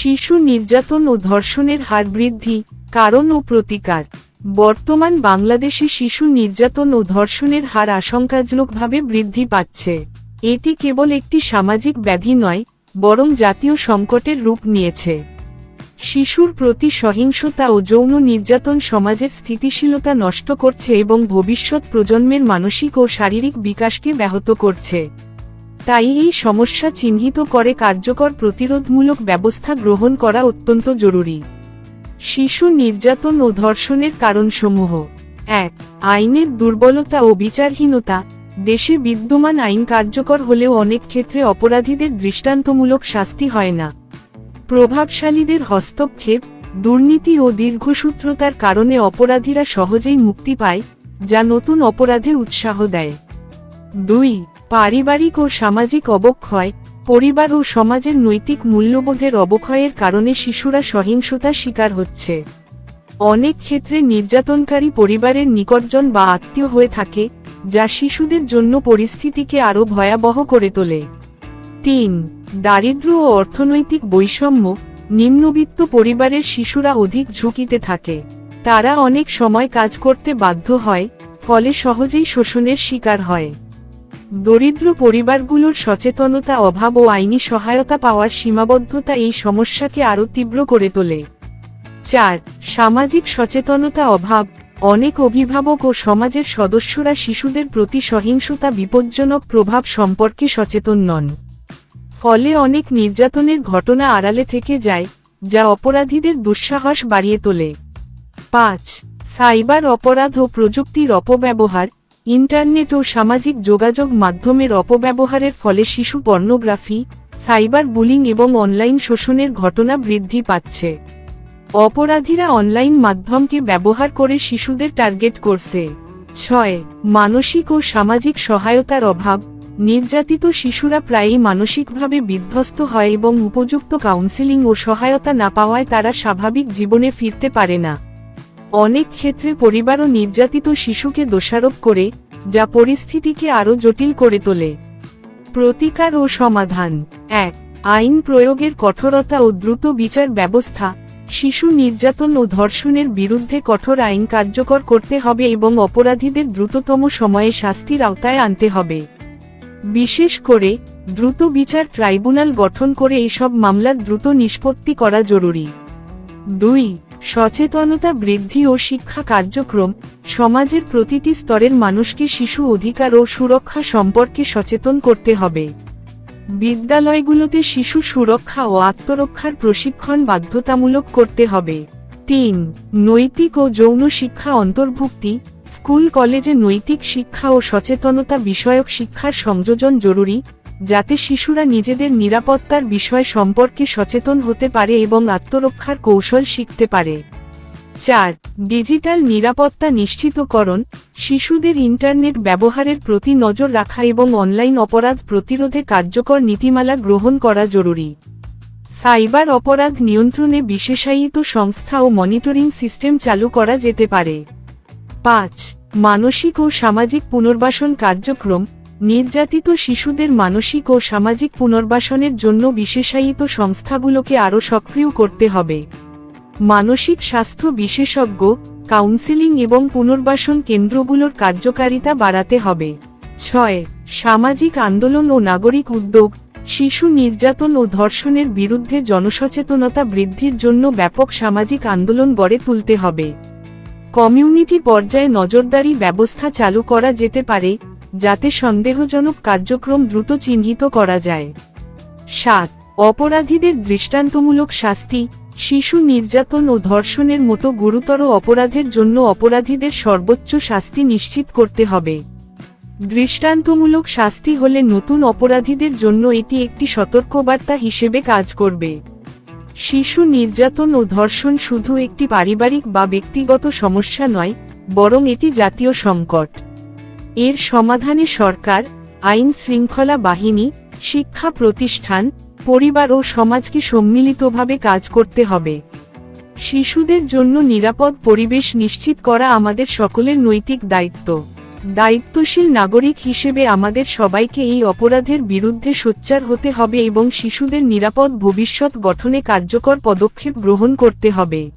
শিশু নির্যাতন ও ধর্ষণের হার বৃদ্ধি, কারণ ও প্রতিকার। বর্তমান বাংলাদেশে শিশু নির্যাতন ও ধর্ষণের হার আশঙ্কাজনকভাবে বৃদ্ধি পাচ্ছে। এটি কেবল একটি সামাজিক ব্যাধি নয়, বরং জাতীয় সংকটের রূপ নিয়েছে। শিশুর প্রতি সহিংসতা ও যৌন নির্যাতন সমাজের স্থিতিশীলতা নষ্ট করছে এবং ভবিষ্যৎ প্রজন্মের মানসিক ও শারীরিক বিকাশকে ব্যাহত করছে। তাই এই সমস্যা চিহ্নিত করে কার্যকর প্রতিরোধমূলক ব্যবস্থা গ্রহণ করা অত্যন্ত জরুরি। শিশু নির্যাতন ও ধর্ষণের কারণসমূহ। এক, আইনের দুর্বলতা ও বিচারহীনতা। দেশে বিদ্যমান আইন কার্যকর হলেও অনেক ক্ষেত্রে অপরাধীদের দৃষ্টান্তমূলক শাস্তি হয় না। প্রভাবশালীদের হস্তক্ষেপ, দুর্নীতি ও দীর্ঘসূত্রতার কারণে অপরাধীরা সহজেই মুক্তি পায়, যা নতুন অপরাধের উৎসাহ দেয়। দুই পারিবারিক ও সামাজিক অবক্ষয়, পরিবার ও সমাজের নৈতিক মূল্যবোধের অবক্ষয়ের কারণে শিশুরা সহিংসতার শিকার হচ্ছে। অনেক ক্ষেত্রে নির্যাতনকারী পরিবারের নিকটজন বা আত্মীয় হয়ে থাকে, যা শিশুদের জন্য পরিস্থিতিকে আরও ভয়াবহ করে তোলে। তিন, দারিদ্র ও অর্থনৈতিক বৈষম্য, নিম্নবিত্ত পরিবারের শিশুরা অধিক ঝুঁকিতে থাকে। তারা অনেক সময় কাজ করতে বাধ্য হয়, ফলে সহজেই শোষণের শিকার হয়। দরিদ্র পরিবারগুলোর সচেতনতা অভাব ও আইনি সহায়তা পাওয়ার সীমাবদ্ধতা এই সমস্যাকে আরও তীব্র করে তোলে। চার, সামাজিক সচেতনতা অভাব। অনেক অভিভাবক ও সমাজের সদস্যরা শিশুদের প্রতি সহিংসতা, বিপজ্জনক প্রভাব সম্পর্কে সচেতন নন। ফলে অনেক নির্যাতনের ঘটনা আড়ালে থেকে যায়, যা অপরাধীদের দুঃসাহস বাড়িয়ে তোলে। পাঁচ, সাইবার অপরাধ ও প্রযুক্তির অপব্যবহার। ইন্টারনেট ও সামাজিক যোগাযোগ মাধ্যমের অপব্যবহারের ফলে শিশু পর্নোগ্রাফি, সাইবার বুলিং এবং অনলাইন শোষণের ঘটনা বৃদ্ধি পাচ্ছে। অপরাধীরা অনলাইন মাধ্যমকে ব্যবহার করে শিশুদের টার্গেট করছে। ছয়, মানসিক ও সামাজিক সহায়তার অভাব। নির্যাতিত শিশুরা প্রায়ই মানসিকভাবে বিধ্বস্ত হয় এবং উপযুক্ত কাউন্সেলিং ও সহায়তা না পাওয়ায় তারা স্বাভাবিক জীবনে ফিরতে পারে না। অনেক ক্ষেত্রে পরিবারও নির্যাতিত শিশুকে দোষারোপ করে, যা পরিস্থিতিকে আরও জটিল করে তোলে। প্রতিকার ও সমাধান। এক, আইন প্রয়োগের কঠোরতা ও দ্রুত বিচার ব্যবস্থা। শিশু নির্যাতন ও ধর্ষণের বিরুদ্ধে কঠোর আইন কার্যকর করতে হবে এবং অপরাধীদের দ্রুততম সময়ে শাস্তির আওতায় আনতে হবে। বিশেষ করে, দ্রুত বিচার ট্রাইব্যুনাল গঠন করে এসব মামলার দ্রুত নিষ্পত্তি করা জরুরি। দুই সচেতনতা বৃদ্ধি ও শিক্ষা কার্যক্রম সমাজের প্রতিটি স্তরের মানুষকে শিশু অধিকার ও সুরক্ষা সম্পর্কে সচেতন করতে হবে। বিদ্যালয়গুলোতে শিশু সুরক্ষা ও আত্মরক্ষার প্রশিক্ষণ বাধ্যতামূলক করতে হবে। তিন, নৈতিক ও যৌন শিক্ষা অন্তর্ভুক্তি। স্কুল, কলেজে নৈতিক শিক্ষা ও সচেতনতা বিষয়ক শিক্ষার সংযোজন জরুরি। যাতে শিশুরা নিজেদের নিরাপত্তার বিষয় সম্পর্কে সচেতন হতে পারে এবং আত্মরক্ষার কৌশল শিখতে পারে। চার, ডিজিটাল নিরাপত্তা নিশ্চিতকরণ, শিশুদের ইন্টারনেট ব্যবহারের প্রতি নজর রাখা এবং অনলাইন অপরাধ প্রতিরোধে কার্যকর নীতিমালা গ্রহণ করা জরুরি। সাইবার অপরাধ নিয়ন্ত্রণে বিশেষায়িত সংস্থা ও মনিটরিং সিস্টেম চালু করা যেতে পারে। পাঁচ, মানসিক ও সামাজিক পুনর্বাসন কার্যক্রম নির্যাতিত শিশুদের মানসিক ও সামাজিক পুনর্বাসনের জন্য বিশেষায়িত সংস্থাগুলোকে আরও সক্রিয় করতে হবে। মানসিক স্বাস্থ্য বিশেষজ্ঞ, কাউন্সেলিং এবং পুনর্বাসন কেন্দ্রগুলোর কার্যকারিতা বাড়াতে হবে। ছয়, সামাজিক আন্দোলন ও নাগরিক উদ্যোগ, শিশু নির্যাতন ও ধর্ষণের বিরুদ্ধে জনসচেতনতা বৃদ্ধির জন্য ব্যাপক সামাজিক আন্দোলন গড়ে তুলতে হবে। কমিউনিটি পর্যায়ে নজরদারি ব্যবস্থা চালু করা যেতে পারে যাতে সন্দেহজনক কার্যক্রম দ্রুত চিহ্নিত করা যায়। সাত, অপরাধীদের দৃষ্টান্তমূলক শাস্তি, শিশু নির্যাতন ও ধর্ষণের মতো গুরুতর অপরাধের জন্য অপরাধীদের সর্বোচ্চ শাস্তি নিশ্চিত করতে হবে। দৃষ্টান্তমূলক শাস্তি হলে নতুন অপরাধীদের জন্য এটি একটি সতর্কবার্তা হিসেবে কাজ করবে। শিশু নির্যাতন ও ধর্ষণ শুধু একটি পারিবারিক বা ব্যক্তিগত সমস্যা নয়, বরং এটি জাতীয় সংকট। এর সমাধানে সরকার, আইন শৃঙ্খলা বাহিনী, শিক্ষা প্রতিষ্ঠান, পরিবার ও সমাজকে সম্মিলিতভাবে কাজ করতে হবে। শিশুদের জন্য নিরাপদ পরিবেশ নিশ্চিত করা আমাদের সকলের নৈতিক দায়িত্ব। দায়িত্বশীল নাগরিক হিসেবে আমাদের সবাইকে এই অপরাধের বিরুদ্ধে সোচ্চার হতে হবে এবং শিশুদের নিরাপদ ভবিষ্যৎ গঠনে কার্যকর পদক্ষেপ গ্রহণ করতে হবে।